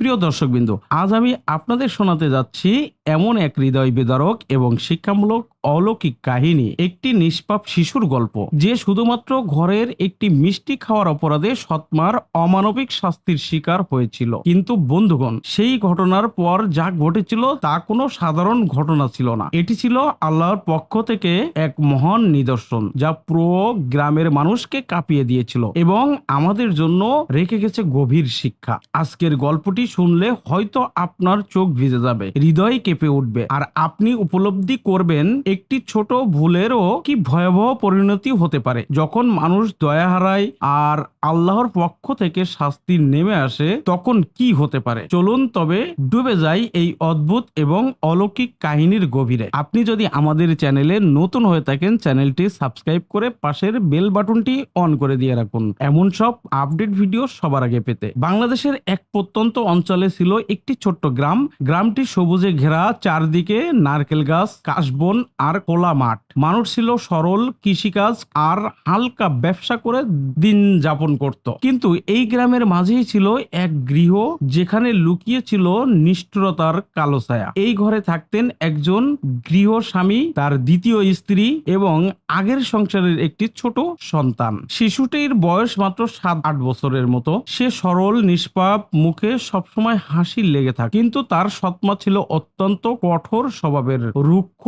প্রিয় দর্শকবৃন্দ আজ আমি আপনাদের শোনাতে যাচ্ছি এমন এক হৃদয় বিদারক এবং শিক্ষামূলক অলৌকিক কাহিনী, একটি নিষ্পাপ শিশুর গল্প, যে শুধুমাত্র ঘরের একটি মিষ্টি খাওয়ার অপরাধে সৎমার অমানবিক শাস্তির শিকার হয়েছিল। কিন্তু বন্ধুগণ, সেই ঘটনার পর যা ঘটেছিল তা কোনো সাধারণ ঘটনা ছিল না। এটি ছিল আল্লাহর পক্ষ থেকে এক মহান নিদর্শন, যা পুরো গ্রামের মানুষকে কাঁপিয়ে দিয়েছিল এবং আমাদের জন্য রেখে গেছে গভীর শিক্ষা। আজকের গল্পটি শুনলে হয়তো আপনার চোখ ভিজে যাবে, হৃদয় কেঁপে উঠবে, আর আপনি উপলব্ধি করবেন একটি ছোট ভুলেরও কি ভয়াবহ পরিণতি হতে পারে? যখন মানুষ দয়া হারায় আর আল্লাহর পক্ষ থেকে শাস্তি নেমে আসে, তখন কি হতে পারে? চলুন তবে ডুবে যাই এই অদ্ভুত এবং অলৌকিক কাহিনীর গভীরে। আপনি যদি আমাদের চ্যানেলে নতুন হয়ে থাকেন, চ্যানেলটি সাবস্ক্রাইব করে পাশের বেল বাটনটি অন করে দিয়ে রাখুন। এমন সব আপডেট ভিডিও সবার আগে পেতে। বাংলাদেশের এক প্রত্যন্ত অঞ্চলে ছিল একটি ছোট্ট গ্রাম। গ্রামটি সবুজে ঘেরা, চারদিকে নারকেল গাছ, কাশবন আর খোলা মাঠ। মানুষ ছিল সরল, কৃষিকাজ আর হালকা ব্যবসা করে দিন যাপন করত। কিন্তু এই গ্রামের মাঝেই ছিল এক গৃহ যেখানে লুকিয়ে ছিল নিষ্ঠুরতার কালো ছায়া। এই ঘরে থাকতেন একজন গৃহ স্বামী, তার দ্বিতীয় স্ত্রী এবং আগের সংসারের একটি ছোট সন্তান। শিশুটির বয়স মাত্র সাত, আট বছরের মতো। সে সরল, নিষ্পাপ, মুখে সবসময় হাসি লেগে থাকে। কিন্তু তার সৎমা ছিল অত্যন্ত কঠোর স্বভাবের, রুক্ষ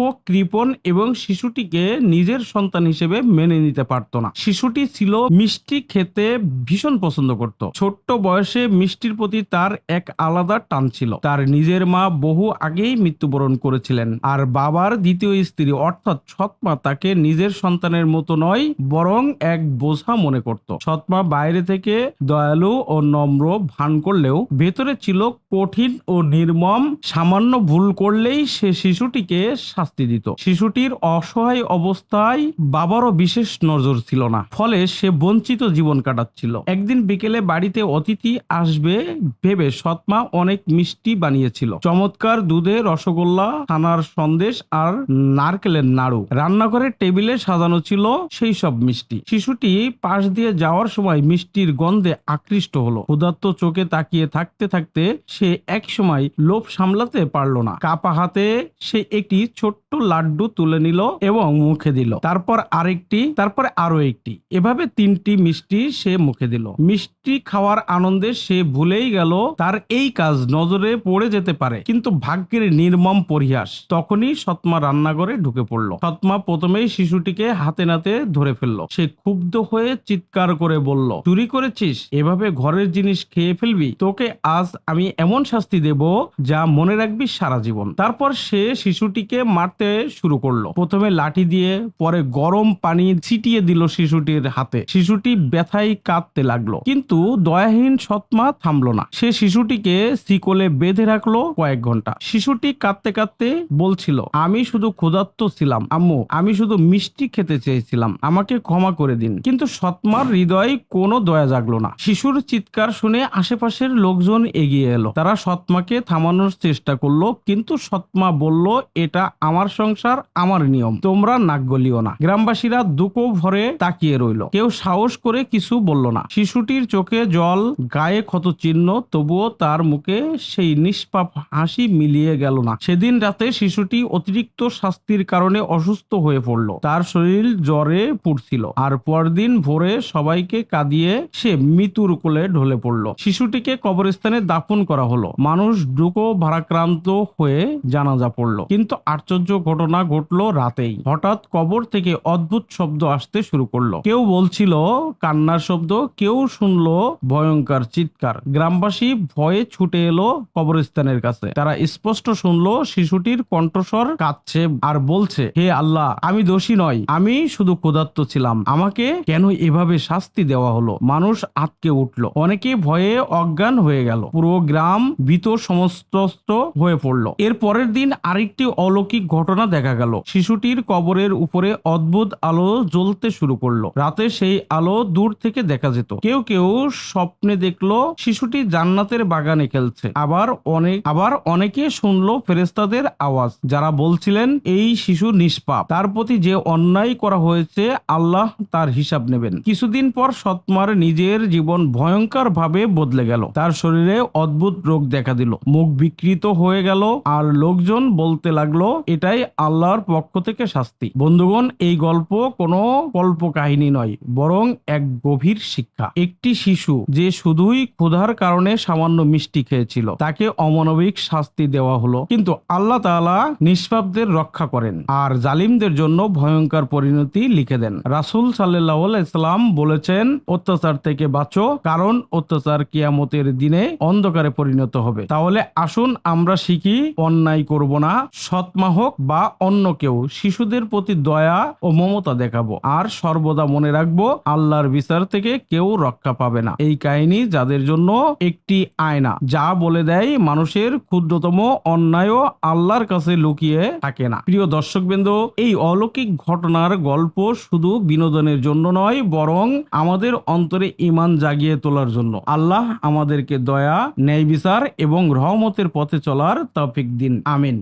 কৃপণ এবং শিশুটিকে নিজের সন্তান হিসেবে মেনে নিতে পারত না। শিশুটি ছিল মিষ্টি খেতে ভীষণ পছন্দ করত। ছোট্ট বয়সে মিষ্টির প্রতি তার এক আলাদা টান ছিল। তার নিজের মা বহু আগেই মৃত্যুবরণ করেছিলেন। আর বাবার দ্বিতীয় স্ত্রী, অর্থাৎ সৎমা, তাকে নিজের সন্তানের মতো নয়, বরং এক বোঝা মনে করত। সৎমা বাইরে থেকে দয়ালু ও নম্র ভান করলেও ভেতরে ছিল কঠিন ও নির্মম। সামান্য ভুল করলেই সে শিশুটিকে শাস্তি দিত। শিশুটির অসহায় অবস্থায় বাবারও বিশেষ নজর ছিল না। ফলে সে বঞ্চিত জীবন কাটাচ্ছিল। একদিন বিকেলে বাড়িতে অতিথি আসবে ভেবে সৎমা অনেক মিষ্টি বানিয়েছিল। চমৎকার দুধে রসগোল্লা, ছানার সন্দেশ আর নারকেলের নাড়ু। রান্নাঘরের টেবিলে সাজানো ছিল সেই সব মিষ্টি। শিশুটি পাশ দিয়ে যাওয়ার সময় মিষ্টির গন্ধে আকৃষ্ট হলো। ক্ষুধার্ত চোখে তাকিয়ে থাকতে থাকতে সে এক সময় লোভ সামলাতে পারল না। কাপা হাতে সে একটি ছোট্ট লাড্ডু তুলে নিল এবং মুখে দিল। তারপর আরেকটি, তারপরে আরও একটি। এভাবে তিনটি মিষ্টি সে মুখে দিল। মিষ্টি খাওয়ার আনন্দে সে ভুলেই গেল, তার এই কাজ নজরে পড়ে যেতে পারে। কিন্তু ভাগ্যের নির্মম পরিহাস, তখনই সৎমা রান্নাঘরে ঢুকে পড়ল। সৎমা প্রথমেই শিশুটিকে হাতে নাতে ধরে ফেলল। সে ক্ষুব্ধ হয়ে চিৎকার করে বলল, চুরি করেছিস? এভাবে ঘরের জিনিস খেয়ে ফেলবি? তোকে আজ আমি এমন শাস্তি দেব যা মনে রাখবি সারা জীবন। তারপর সে শিশুটিকে মারতে শুরু করল। প্রথমে লাঠি দিয়ে, পরে গরম পানি ছিটিয়ে দিল শিশুটির হাতে। শিশুটি ব্যথায় কাঁদতে লাগল। কিন্তু দয়াহীন সৎমা থামলো না। সে শিশুটিকে শিকলে বেঁধে রাখল কয়েক ঘণ্টা। শিশুটি কাঁদতে কাঁদতে বলছিল, আমি শুধু ক্ষুধার্ত ছিলাম, আম্মু। আমি শুধু মিষ্টি খেতে চেয়েছিলাম। আমাকে ক্ষমা করে দিন। কিন্তু সৎমার হৃদয় কোনো দয়া জাগলো না। শিশুর চিৎকার শুনে আশেপাশের লোকজন এগিয়ে এলো। তারা সৎমাকে থামানোর চেষ্টা করল, কিন্তু সৎমা বলল, এটা আমার সংসার আমার নিয়ম। তোমরা নাক গলিও না। গ্রামবাসীরা দুকো ভরে তাকিয়ে রইল। কেউ সাহস করে কিছু বলল না। শিশুটির চোখে জল, গায়ে ক্ষত চিহ্ন, তবুও তার মুখে সেই নিষ্পাপ হাসি মিলিয়ে গেল না। সেদিন রাতে শিশুটি অতিরিক্ত শাস্তির কারণে অসুস্থ হয়ে পড়ল। তার শরীর জ্বরে পুড়ছিল। আর পরদিন ভোরে সবাইকে কাঁদিয়ে সে মৃত্যুর কোলে ঢলে পড়ল। শিশুটিকে কবরস্থানে দাফন করা হলো। মানুষ ডুকো ভারাক্রান্ত হয়ে জানাজা পড়ল। কিন্তু আশ্চর্য ঘটনা ঘটলো রাতেই। হঠাৎ কবর থেকে অদ্ভুত শব্দ আসতে শুরু করল। কেউ বলছিল, কান্নার শব্দ, কেউ শুনলো ভয়ঙ্কর চিৎকার। গ্রামবাসী ভয়ে ছুটে এলো কবরস্থানের কাছে। তারা স্পষ্ট শুনলো শিশুটির কণ্ঠস্বর কাঁদছে আর বলছে, হে আল্লাহ, আমি দোষী নয় আমি শুধু ক্ষুধার্ত ছিলাম। আমাকে কেন এভাবে শাস্তি দেওয়া হলো? মানুষ আটকে উঠল। অনেকে ভয়ে অজ্ঞান হয়ে গেল। পুরো গ্রাম ভীত সমস্ত হয়ে পড়ল। এর পরের দিন আরেকটি অলৌকিক ঘটনা দেখা গেল। শিশুটির কবরের উপরে অদ্ভুত আলো জ্বলতে শুরু করল। রাতে সেই আলো দূর থেকে দেখা যেত। কেউ কেউ স্বপ্নে দেখল শিশুটি জান্নাতের বাগানে খেলছে। আবার অনেক আবার অনেকে শুনলো ফেরেস্তাদের আওয়াজ, যারা বলছিলেন, এই শিশু নিষ্পাপ। তার প্রতি যে অন্যায় করা হয়েছে, আল্লাহ তার হিসাব নেবেন। কিছুদিন পর সৎমার নিজের জীবন ভয়ঙ্কর ভাবে বদলে গেল। তার শরীরে অদ্ভুত রোগ দেখা দিল। মুখ বিকৃত হয়ে গেল। আর লোকজন বলতে লাগল, এটাই আল্লাহর পক্ষ থেকে শাস্তি। বন্ধুগণ, এই গল্প কোনো কল্প কাহিনী নয়, বরং এক গভীর শিক্ষা। একটি শিশু যে শুধুই ক্ষুধার কারণে সামান্য মিষ্টি খেয়েছিল, তাকে অমানবিক শাস্তি দেওয়া হলো। কিন্তু আল্লাহ তাআলা নিষ্পাপদের রক্ষা করেন আর জালিমদের জন্য ভয়ঙ্কর পরিণতি লিখে দেন। রাসূল আলাইহি ইসলাম বলেছেন, অত্যাচার থেকে বাঁচো, কারণ অত্যাচার কিয়ামতের দিনে অন্ধকারে পরিণত হবে। তাহলে আসুন আমরা শিখি, অন্যায় করব না সৎমা হোক বা অন্য কেউ, শিশুদের প্রতি দয়া ও মমতা দেখাবো। আর সর্বদা মনে রাখব, আল্লাহর বিচার থেকে কেউ রক্ষা পাবে না। এই কাহিনী যাদের জন্য একটি আয়না, যা বলে দেয় মানুষের ক্ষুদ্রতম অন্যায়ও আল্লাহর কাছে লুকিয়ে থাকে না। প্রিয় দর্শকবৃন্দ, এই অলৌকিক ঘটনার গল্প শুধু বিনোদনের জন্য নয়, বরং আমাদের অন্তরে ইমান জাগিয়ে তোলার জন্য। আল্লাহ আমাদেরকে দয়া, ন্যায় বিচার এবং রহমতের পথে চলার তৌফিক দিন। আমিন।